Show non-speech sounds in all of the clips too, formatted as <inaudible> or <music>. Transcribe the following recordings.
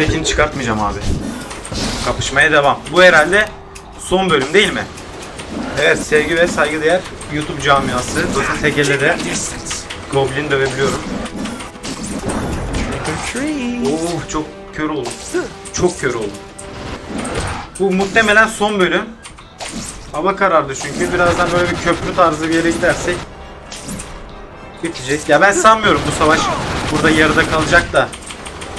Üstündekini çıkartmayacağım abi. Kapışmaya devam. Bu herhalde son bölüm değil mi? Evet sevgi ve saygıdeğer YouTube camiası. Zaten tekelde de Goblin dövebiliyorum. Oh çok kör oldum. Çok kör oldum. Bu muhtemelen son bölüm. Hava karardı çünkü. Birazdan böyle bir köprü tarzı bir yere gidersek bitecek. Ya ben sanmıyorum bu savaş burada yarıda kalacak da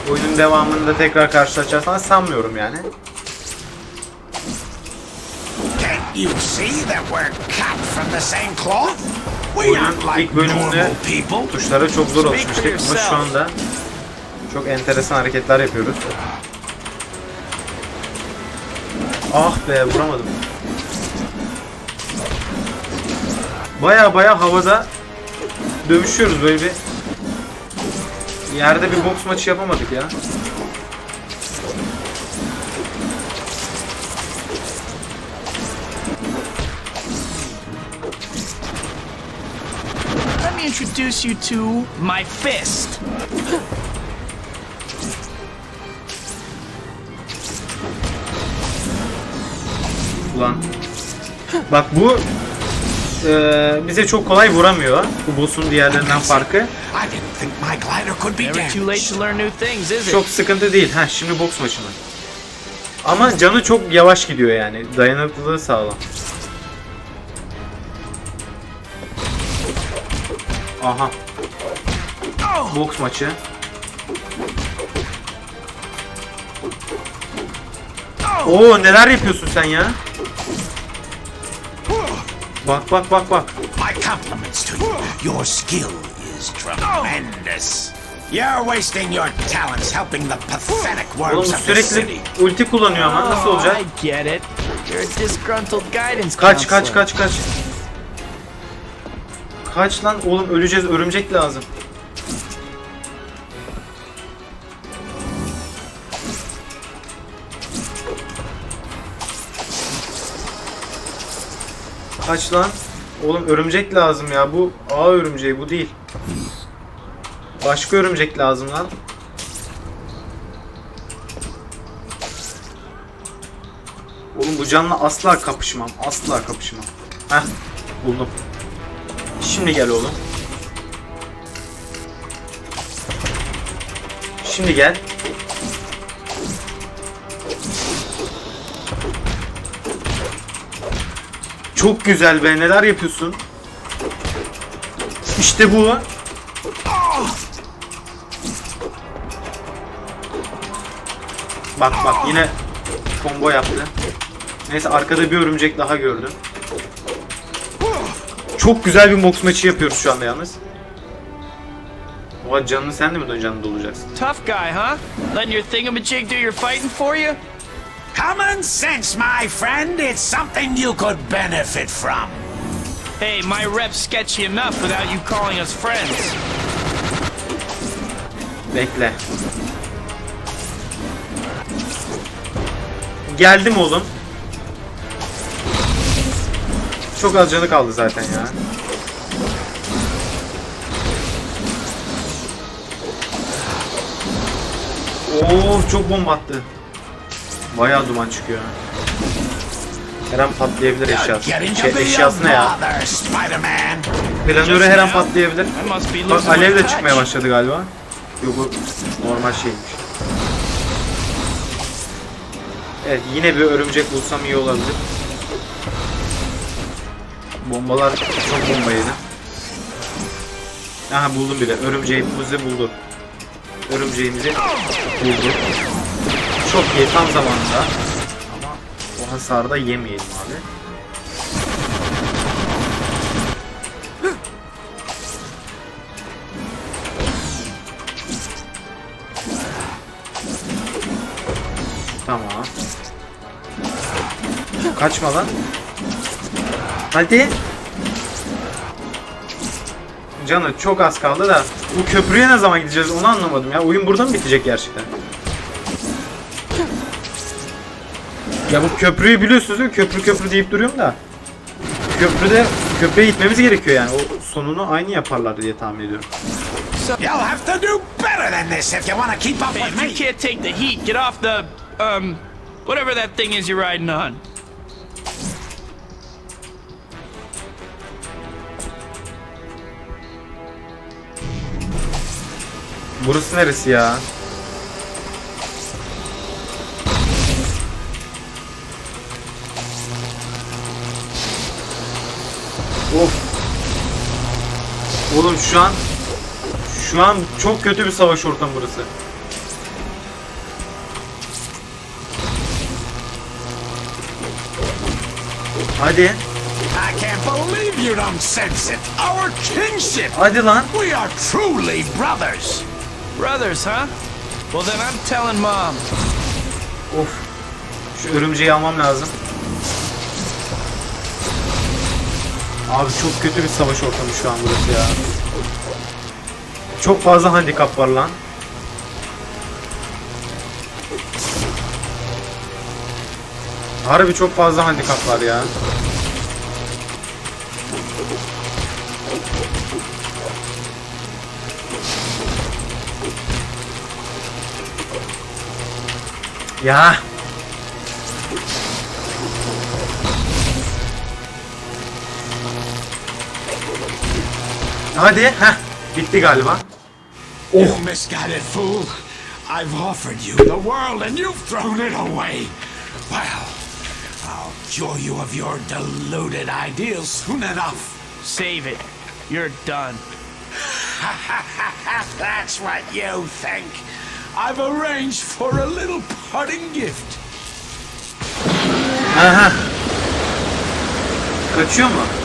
oyunun devamında tekrar karşılaşacağız falan sanmıyorum yani. You see that we're cut from the same cloth? We aren't like normal people. tuşlara çok zor alışmıştık ama şu anda çok enteresan hareketler yapıyoruz. Ah be vuramadım. Baya baya havada dövüşüyoruz böyle bir yerde bir boks maçı yapamadık ya. Let me introduce you to my fist. Ulan. Bak bu eee, bize çok kolay vuramıyor. Bu boss'un diğerlerinden farkı. Çok sıkıntı değil. Ha şimdi boks maçı mı? Ama canı çok yavaş gidiyor yani. Dayanıklılığı sağlam. Aha. Boks maçı. Oo neler yapıyorsun sen ya? Bak bak bak bak. My compliments to you. Your skill is tremendous. You're wasting your talents helping the pathetic Oğlum worms of the city. sürekli ulti kullanıyor ama nasıl Oh, olacak? I get it. You're a disgruntled guidance Kaç kaç counselor. kaç kaç. Kaç lan oğlum öleceğiz örümcek lazım. Kaç lan? Oğlum örümcek lazım ya. Bu ağ örümceği bu değil. Başka örümcek lazım lan. Oğlum bu canla asla kapışmam. Asla kapışmam. Heh buldum. Şimdi gel oğlum. Şimdi gel. Çok güzel be neler yapıyorsun? İşte bu. Bak bak yine combo yaptı. Neyse arkada bir örümcek daha gördüm. Çok güzel bir boks maçı yapıyoruz şu anda yalnız. Oha canını sen de mi canını dolacaksın? Tough guy, huh? Letting your thingamajig do your fighting for you? Common sense, my friend. It's something you could benefit from. Hey, my rep's sketchy enough without you calling us friends. Bekle. Geldim oğlum. Çok az canı kaldı zaten ya. Oo çok bomba attı. Bayağı duman çıkıyor. Her an patlayabilir eşyası. Şey, eşyası ne ya? Planörü her an patlayabilir. Bak alev de çıkmaya başladı galiba. Yok bu normal şeymiş. Evet yine bir örümcek bulsam iyi olabilir. Bombalar çok bombaydı. Aha buldum bile. Örümceğimizi bulduk. Örümceğimizi bulduk. Çok iyi tam zamanında. Ama o hasarı da yemeyelim abi. Tamam. Kaçma lan. Hadi. Canı çok az kaldı da bu köprüye ne zaman gideceğiz onu anlamadım ya. Oyun burada mı bitecek gerçekten? Ya bu köprüyü biliyorsunuz değil mi? Köprü köprü deyip duruyorum da. Köprüde köprüye gitmemiz gerekiyor yani. O sonunu aynı yaparlar diye tahmin ediyorum. You'll have to do better than this if you want to keep up with if you me. can't take the heat, get off the, um, whatever that thing is you're riding on. Burası neresi ya? Of. Oğlum şu an şu an çok kötü bir savaş ortamı burası. Hadi. I can't believe you don't sense it. Our kinship. Hadi lan. We are truly brothers. Brothers, huh? Well, then I'm telling Mom. Of. Şu örümceği almam lazım. Abi çok kötü bir savaş ortamı şu an burası ya. Çok fazla handikap var lan. Harbi çok fazla handikap var ya. Ya. Hadi. Heh. Bitti galiba. Oh. You misguided fool. I've offered you the world and you've thrown it away. Well, I'll cure you of your deluded ideals soon enough. Save it. You're done. <laughs> That's what you think. I've arranged for a little parting gift. Aha. Kaçıyor mu?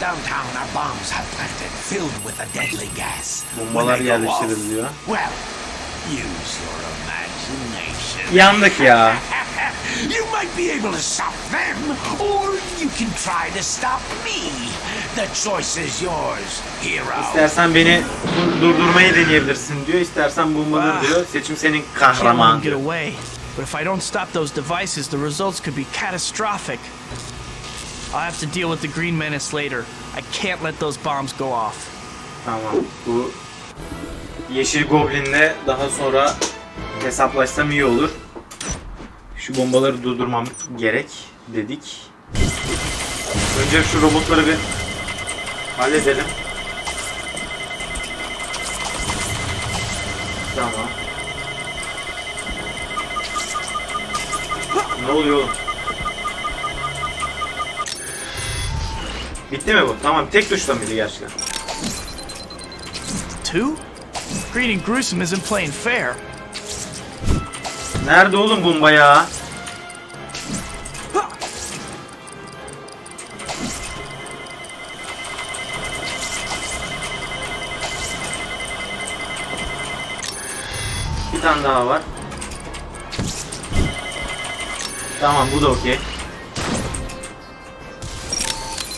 Downtown are bombs have planted filled with a deadly gas. Bombalar yerleştiriliyor. Well, use your imagination. Yandık ya. <laughs> You might be able to stop them, or you can try to stop me. The choice is yours, hero. İstersen beni dur- durdurmayı deneyebilirsin diyor. İstersen bombaları Ah. diyor. Seçim senin kahraman diyor. But if I don't stop those devices, the results could be catastrophic. I'll have to deal with the Green Menace later. I can't let those bombs go off. Tamam. Bu Yeşil Goblin'le daha sonra hesaplaşsam iyi olur. Şu bombaları durdurmam gerek dedik. Önce şu robotları bir halledelim. Tamam. Ne oluyor oğlum? Bitti mi bu? Tamam tek tuşla mıydı gerçekten? Two? And Gruesome isn't playing fair. Nerede oğlum bomba ya? Bir tane daha var. Tamam bu da okey.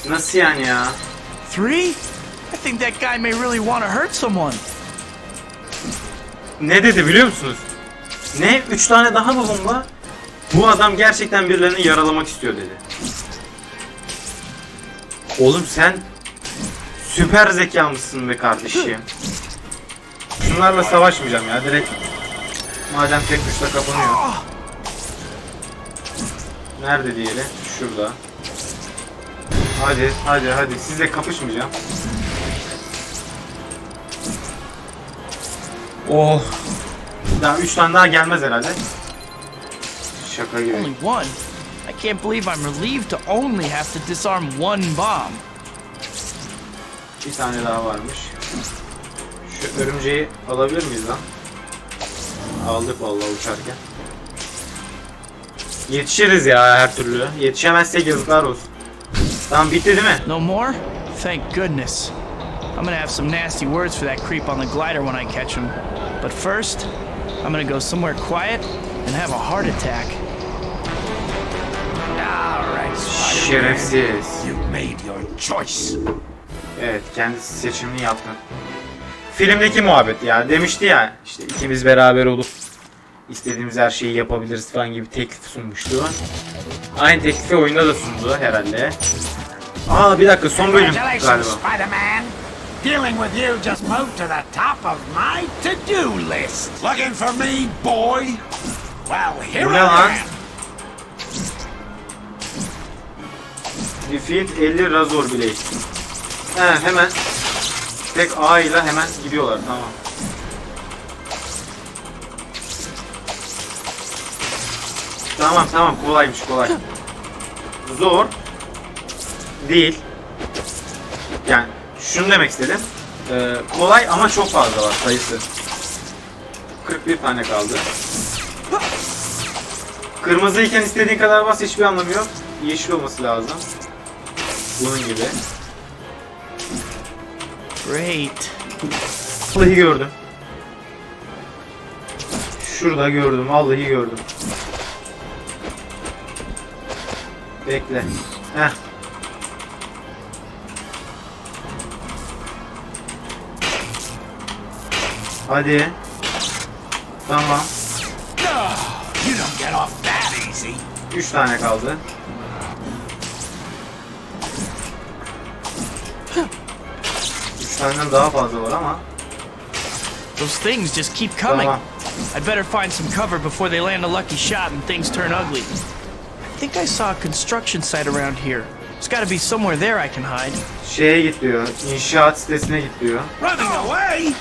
Nasıl yani ya? Three? I think that guy may really want to hurt someone. Ne dedi biliyor musunuz? Ne? Üç tane daha mı bomba? Bu adam gerçekten birilerini yaralamak istiyor dedi. Oğlum sen süper zeka mısın be kardeşim? Şunlarla savaşmayacağım ya direkt. Madem tek tuşla kapanıyor. Nerede diğeri? Şurada. Hadi hadi hadi sizle kapışmayacağım. Oh. Daha üç tane daha gelmez herhalde. Şaka gibi. Only one? I can't believe I'm relieved to only have to disarm one bomb. Bir tane daha varmış. Şu örümceği alabilir miyiz lan? Aldık vallahi uçarken. Yetişiriz ya her türlü. Yetişemezsek yazıklar olsun. Tamam bitti değil mi? No more? Thank goodness. I'm gonna have some nasty words for that creep on the glider when I catch him. But first, I'm gonna go somewhere quiet and have a heart attack. All right, Spider-Man. Şerefsiz. You made your choice. Evet kendisi seçimini yaptı. Filmdeki muhabbet ya demişti ya işte ikimiz beraber olup istediğimiz her şeyi yapabiliriz falan gibi teklif sunmuştu. Aynı teklifi oyunda da sundu herhalde. Aa bir dakika son bölüm galiba. Dealing with you just moved to the top of my to-do list. Looking for me, boy? Well, here I am. Defeat 50 Razor Blade. He hemen tek A ile hemen gidiyorlar tamam. Tamam tamam kolaymış kolay. Zor değil. Yani şunu demek istedim. Ee, kolay ama çok fazla var sayısı. 41 tane kaldı. Kırmızıyken istediğin kadar bas hiçbir anlamı yok. Yeşil olması lazım. Bunun gibi. Great. Vallahi gördüm. Şurada gördüm. Vallahi gördüm. Bekle. Heh. Hadi. Tamam. You don't get off that easy. 3 tane kaldı. Üç daha fazla var ama. Those things just keep coming. Tamam. I'd better find some cover before they land a lucky shot and things turn ugly. I think I saw a construction site around here. There's got to be somewhere there I can hide. Şeye git diyor. İnşaat sitesine git diyor. Running away?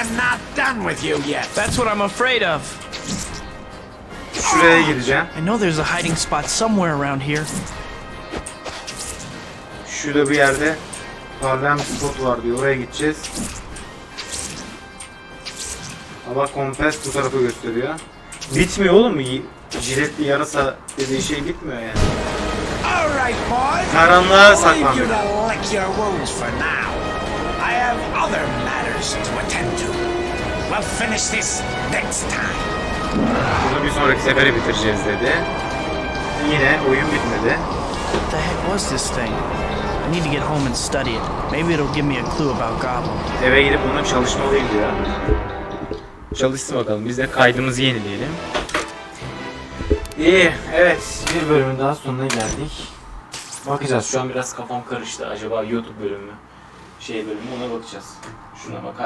I'm not done with you yet. That's what I'm afraid of. Şuraya gideceğim. I know there's a hiding spot somewhere around here. Şurada bir yerde parlayan bir spot var diyor. Oraya gideceğiz. Ama kompas bu tarafı gösteriyor. Bitmiyor oğlum. Y- Jiletli yarasa dediği şey bitmiyor yani. Karanlığa saklandık. Matters to attend to. We'll finish this next time. Bunu bir sonraki sefere bitireceğiz dedi. Yine oyun bitmedi. What the heck was this thing? I need to get home and study it. Maybe it'll give me a clue about Goblin. Eve gidip onun çalışmalıyım diyor. Çalışsın bakalım. Biz de kaydımızı yenileyelim. İyi, evet. Bir bölümün daha sonuna geldik. Bakacağız. Şu an biraz kafam karıştı. Acaba YouTube bölümü mü? Şey bölümü ona bakacağız. Şuna bak.